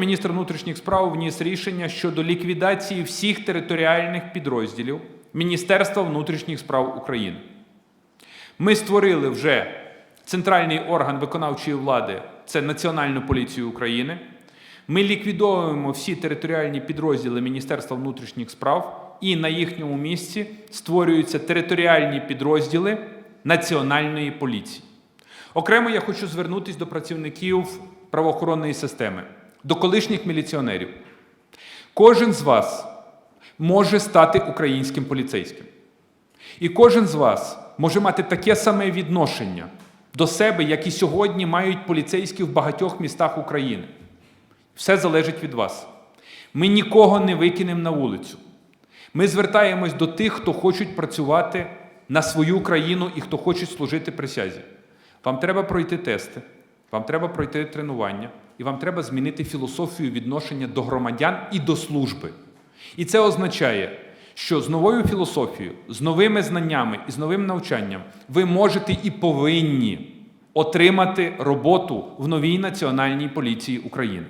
Міністр внутрішніх справ вніс рішення щодо ліквідації всіх територіальних підрозділів Міністерства внутрішніх справ України. Ми створили вже центральний орган виконавчої влади це Національну поліцію України. Ми ліквідовуємо всі територіальні підрозділи Міністерства внутрішніх справ, і на їхньому місці створюються територіальні підрозділи Національної поліції. Окремо я хочу звернутися до працівників правоохоронної системи, до колишніх міліціонерів. Кожен з вас може стати українським поліцейським. І кожен з вас може мати таке саме відношення до себе, як і сьогодні мають поліцейські в багатьох містах України. Все залежить від вас. Ми нікого не викинемо на вулицю. Ми звертаємось до тих, хто хочуть працювати на свою країну і хто хочуть служити присязі. Вам треба пройти тести, вам треба пройти тренування, і вам треба змінити філософію відношення до громадян і до служби. І це означає, що з новою філософією, з новими знаннями і з новим навчанням ви можете і повинні отримати роботу в новій національній поліції України.